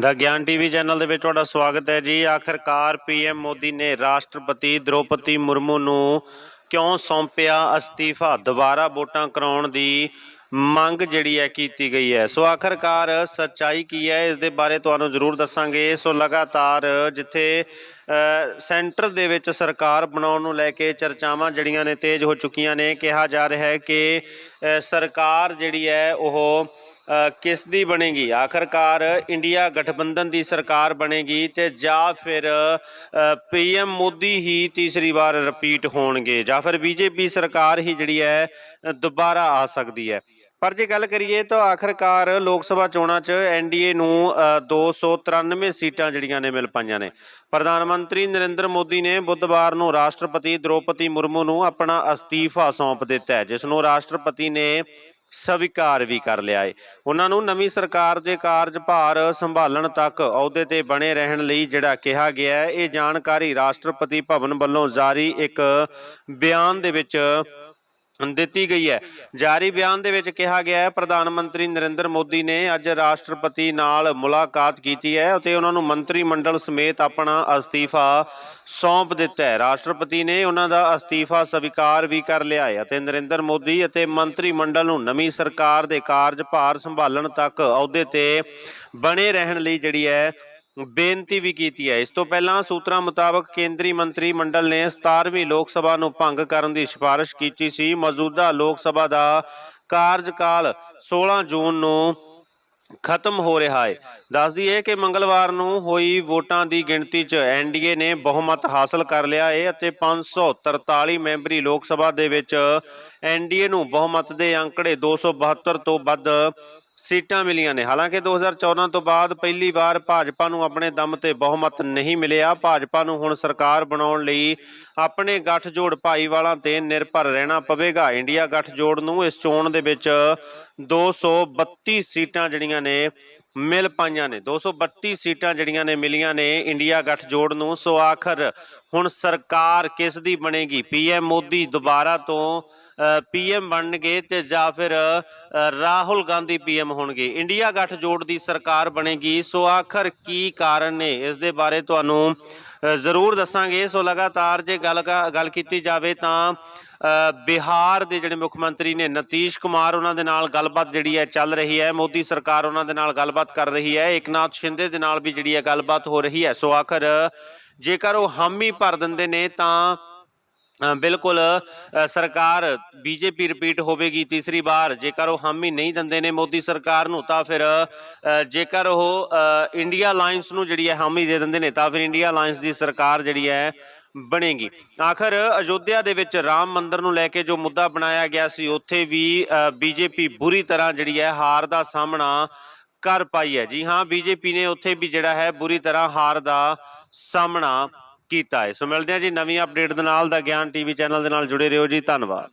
ਦਾ ਗਿਆਨ TV channel ਦੇ ਵਿੱਚ ਤੁਹਾਡਾ ਸਵਾਗਤ ਹੈ ਜੀ। ਆਖਰਕਾਰ ਪੀਐਮ ਮੋਦੀ ਨੇ ਰਾਸ਼ਟਰਪਤੀ ਦ੍ਰੋਪਦੀ ਮੁਰਮੂ ਨੂੰ ਕਿਉਂ ਸੌਂਪਿਆ ਅਸਤੀਫਾ? ਦੁਬਾਰਾ ਵੋਟਾਂ ਕਰਾਉਣ ਦੀ ਮੰਗ ਜਿਹੜੀ ਹੈ ਕੀਤੀ ਗਈ ਹੈ। ਸੋ ਆਖਰਕਾਰ ਸੱਚਾਈ ਕੀ ਹੈ? ਇਸ ਦੇ ਬਾਰੇ ਤੁਹਾਨੂੰ ਜ਼ਰੂਰ ਦੱਸਾਂਗੇ। ਸੋ ਲਗਾਤਾਰ ਜਿੱਥੇ ਸੈਂਟਰ ਦੇ ਵਿੱਚ ਸਰਕਾਰ ਬਣਾਉਣ ਨੂੰ ਲੈ ਕੇ ਚਰਚਾਵਾਂ ਜਿਹੜੀਆਂ ਨੇ ਤੇਜ਼ ਹੋ ਚੁੱਕੀਆਂ ਨੇ, ਕਿਹਾ ਜਾ ਰਿਹਾ ਹੈ ਕਿ ਸਰਕਾਰ ਜਿਹੜੀ ਹੈ ਉਹ ਕਿਸ ਦੀ ਬਣੇਗੀ? ਆਖਰਕਾਰ ਇੰਡੀਆ ਗਠਬੰਧਨ ਦੀ ਸਰਕਾਰ ਬਣੇਗੀ ਤੇ ਜਾਂ ਫਿਰ ਪੀਐਮ ਮੋਦੀ ਹੀ ਤੀਸਰੀ ਵਾਰ ਰਿਪੀਟ ਹੋਣਗੇ ਜਾਂ ਫਿਰ ਬੀਜੇਪੀ ਸਰਕਾਰ ਹੀ ਜਿਹੜੀ ਹੈ ਦੁਬਾਰਾ ਆ ਸਕਦੀ ਹੈ। ਪਰ ਜੇ ਗੱਲ ਕਰੀਏ ਤਾਂ ਆਖਰਕਾਰ ਲੋਕ ਸਭਾ ਚੋਣਾਂ 'ਚ ਐਨਡੀਏ ਨੂੰ ਅ, 293 ਸੀਟਾਂ ਜਿਹੜੀਆਂ ਨੇ ਮਿਲ ਪਾਈਆਂ ਨੇ। ਪ੍ਰਧਾਨ ਮੰਤਰੀ ਨਰਿੰਦਰ ਮੋਦੀ ਨੇ ਬੁੱਧਵਾਰ ਨੂੰ ਰਾਸ਼ਟਰਪਤੀ ਦ੍ਰੋਪਦੀ ਮੁਰਮੂ ਨੂੰ ਆਪਣਾ ਅਸਤੀਫਾ ਸੌਂਪ ਦਿੱਤਾ ਹੈ ਜਿਸ ਨੂੰ ਰਾਸ਼ਟਰਪਤੀ ਨੇ ਸਵੀਕਾਰ ਵੀ ਕਰ ਲਿਆ ਹੈ ਉਹਨਾਂ ਨੂੰ ਨਵੀਂ ਸਰਕਾਰ ਦੇ ਕਾਰਜਭਾਰ ਸੰਭਾਲਣ ਤੱਕ ਅਹੁਦੇ ਤੇ ਬਣੇ ਰਹਿਣ ਲਈ ਜਿਹੜਾ ਕਿਹਾ ਗਿਆ ਹੈ ਇਹ ਜਾਣਕਾਰੀ ਰਾਸ਼ਟਰਪਤੀ ਭਵਨ ਵੱਲੋਂ ਜਾਰੀ ਇੱਕ ਬਿਆਨ ਦੇ ਵਿੱਚ ਦਿੱਤੀ ਗਈ ਹੈ। ਜਾਰੀ ਬਿਆਨ ਦੇ ਵਿੱਚ ਕਿਹਾ ਗਿਆ ਹੈ, ਪ੍ਰਧਾਨ ਮੰਤਰੀ ਨਰਿੰਦਰ ਮੋਦੀ ਨੇ ਅੱਜ ਰਾਸ਼ਟਰਪਤੀ ਨਾਲ ਮੁਲਾਕਾਤ ਕੀਤੀ ਹੈ ਅਤੇ ਉਹਨਾਂ ਨੂੰ ਮੰਤਰੀ ਮੰਡਲ ਸਮੇਤ ਆਪਣਾ ਅਸਤੀਫਾ ਸੌਂਪ ਦਿੱਤਾ ਹੈ। ਰਾਸ਼ਟਰਪਤੀ ਨੇ ਉਹਨਾਂ ਦਾ ਅਸਤੀਫਾ ਸਵੀਕਾਰ ਵੀ ਕਰ ਲਿਆ ਹੈ ਅਤੇ ਨਰਿੰਦਰ ਮੋਦੀ ਅਤੇ ਮੰਤਰੀ ਮੰਡਲ ਨੂੰ ਨਵੀਂ ਸਰਕਾਰ ਦੇ ਕਾਰਜਭਾਰ ਸੰਭਾਲਣ ਤੱਕ ਅਹੁਦੇ ਤੇ ਬਣੇ ਰਹਿਣ ਲਈ ਜਿਹੜੀ ਹੈ ਬੇਨਤੀ ਵੀ ਕੀਤੀ ਹੈ। ਇਸ ਤੋਂ ਪਹਿਲਾਂ ਸੂਤਰਾਂ ਮੁਤਾਬਕ ਕੇਂਦਰੀ ਮੰਤਰੀ ਮੰਡਲ ਨੇ 17ਵੀਂ ਲੋਕ ਸਭਾ ਨੂੰ ਭੰਗ ਕਰਨ ਦੀ ਸਿਫਾਰਿਸ਼ ਕੀਤੀ ਸੀ। ਮੌਜੂਦਾ ਲੋਕ ਸਭਾ ਦਾ ਕਾਰਜਕਾਲ 16 ਜੂਨ ਨੂੰ ਖਤਮ ਹੋ ਰਿਹਾ ਹੈ। ਦੱਸ ਦਈਏ ਕਿ ਮੰਗਲਵਾਰ ਨੂੰ ਹੋਈ ਵੋਟਾਂ ਦੀ ਗਿਣਤੀ 'ਚ ਐਨਡੀਏ ਨੇ ਬਹੁਮਤ ਹਾਸਲ ਕਰ ਲਿਆ ਹੈ ਅਤੇ 543 ਮੈਂਬਰੀ ਲੋਕ ਸਭਾ ਦੇ ਵਿੱਚ ਐਨਡੀਏ ਨੂੰ ਬਹੁਮਤ ਦੇ ਅੰਕੜੇ 272 ਤੋਂ ਵੱਧ ਸੀਟਾਂ ਮਿਲੀਆਂ ਨੇ। ਹਾਲਾਂਕਿ 2014 ਤੋਂ ਬਾਅਦ ਪਹਿਲੀ ਵਾਰ ਭਾਜਪਾ ਨੂੰ ਆਪਣੇ ਦਮ ਤੇ ਬਹੁਮਤ ਨਹੀਂ ਮਿਲਿਆ। ਭਾਜਪਾ ਨੂੰ ਹੁਣ ਸਰਕਾਰ ਬਣਾਉਣ ਲਈ ਆਪਣੇ ਗੱਠਜੋੜ ਭਾਈਵਾਲਾਂ ਤੇ ਨਿਰਭਰ ਰਹਿਣਾ ਪਵੇਗਾ। ਇੰਡੀਆ ਗੱਠਜੋੜ ਨੂੰ ਇਸ ਚੋਣ ਦੇ ਵਿੱਚ 232 ਸੀਟਾਂ ਜਿਹੜੀਆਂ ਨੇ ਮਿਲ ਪਾਈਆਂ ਨੇ। 232 ਸੀਟਾਂ ਜਿਹੜੀਆਂ ਨੇ ਮਿਲੀਆਂ ਨੇ ਇੰਡੀਆ ਗੱਠਜੋੜ ਨੂੰ। ਸੋ ਆਖਰ ਹੁਣ ਸਰਕਾਰ ਕਿਸ ਦੀ ਬਣੇਗੀ? ਪੀਐਮ ਮੋਦੀ ਦੁਬਾਰਾ ਤੋਂ ਪੀਐਮ ਬਣਨਗੇ ਤੇ ਜਾਂ ਫਿਰ ਰਾਹੁਲ ਗਾਂਧੀ ਪੀਐਮ ਹੋਣਗੇ। ਇੰਡੀਆ ਗੱਠਜੋੜ ਦੀ ਸਰਕਾਰ ਬਣੇਗੀ। ਸੋ ਆਖਰ ਕੀ ਕਾਰਨ ਨੇ? ਇਸ ਦੇ ਬਾਰੇ ਤੁਹਾਨੂੰ ਜ਼ਰੂਰ ਦੱਸਾਂਗੇ। ਸੋ ਲਗਾਤਾਰ ਜੇ ਗੱਲ ਕ- ਗੱਲ ਕੀਤੀ ਜਾਵੇ ਤਾਂ ਬਿਹਾਰ ਦੇ ਜਿਹੜੇ ਮੁੱਖ ਮੰਤਰੀ ਨੇ ਨਤੀਸ਼ ਕੁਮਾਰ, ਉਹਨਾਂ ਦੇ ਨਾਲ ਗੱਲਬਾਤ ਜਿਹੜੀ ਹੈ ਚੱਲ ਰਹੀ ਹੈ। ਮੋਦੀ ਸਰਕਾਰ ਉਹਨਾਂ ਦੇ ਨਾਲ ਗੱਲਬਾਤ ਕਰ ਰਹੀ ਹੈ। ਏਕਨਾਥ ਸ਼ਿੰਦੇ ਦੇ ਨਾਲ ਵੀ ਜਿਹੜੀ ਹੈ ਗੱਲਬਾਤ ਹੋ ਰਹੀ ਹੈ। ਸੋ ਆਖਰ, ਜੇਕਰ ਉਹ ਹਾਮੀ ਭਰ ਦਿੰਦੇ ਨੇ ਤਾਂ ਬਿਲਕੁਲ ਅ, ਸਰਕਾਰ ਬੀਜੇਪੀ ਰਿਪੀਟ ਹੋਵੇਗੀ ਤੀਸਰੀ ਵਾਰ। ਜੇਕਰ ਉਹ ਹਾਮੀ ਨਹੀਂ ਦਿੰਦੇ ਨੇ ਮੋਦੀ ਸਰਕਾਰ ਨੂੰ ਤਾਂ ਫਿਰ ਜੇਕਰ ਉਹ ਇੰਡੀਆ ਅਲਾਈਅੰਸ ਨੂੰ ਜਿਹੜੀ ਹੈ ਹਾਮੀ ਦੇ ਦਿੰਦੇ ਨੇ ਤਾਂ ਫਿਰ ਇੰਡੀਆ ਅਲਾਈਅੰਸ ਦੀ ਸਰਕਾਰ ਜਿਹੜੀ ਹੈ ਬਣੇਗੀ। ਆਖਰ ਅਯੋਧਿਆ ਦੇ ਵਿੱਚ ਰਾਮ ਮੰਦਰ ਨੂੰ ਲੈ ਕੇ ਜੋ ਮੁੱਦਾ ਬਣਾਇਆ ਗਿਆ ਸੀ ਉੱਥੇ ਵੀ ਬੀਜੇਪੀ ਬੁਰੀ ਤਰ੍ਹਾਂ ਜਿਹੜੀ ਹੈ ਹਾਰ ਦਾ ਸਾਹਮਣਾ ਕਰ ਪਾਈ ਹੈ। ਜੀ ਹਾਂ ਬੀਜੇਪੀ ਨੇ ਉੱਥੇ ਵੀ ਜਿਹੜਾ ਹੈ ਬੁਰੀ ਤਰ੍ਹਾਂ ਹਾਰ ਦਾ ਸਾਹਮਣਾ ਕੀਤਾ ਹੈ। ਸੋ ਮਿਲਦੇ ਹਾਂ ਜੀ ਨਵੀਂ ਅਪਡੇਟ ਦੇ ਨਾਲ ਦਾ ਗਿਆਨ ਟੀਵੀ ਚੈਨਲ ਦੇ ਨਾਲ ਜੁੜੇ ਰਹੋ ਜੀ। ਧੰਨਵਾਦ।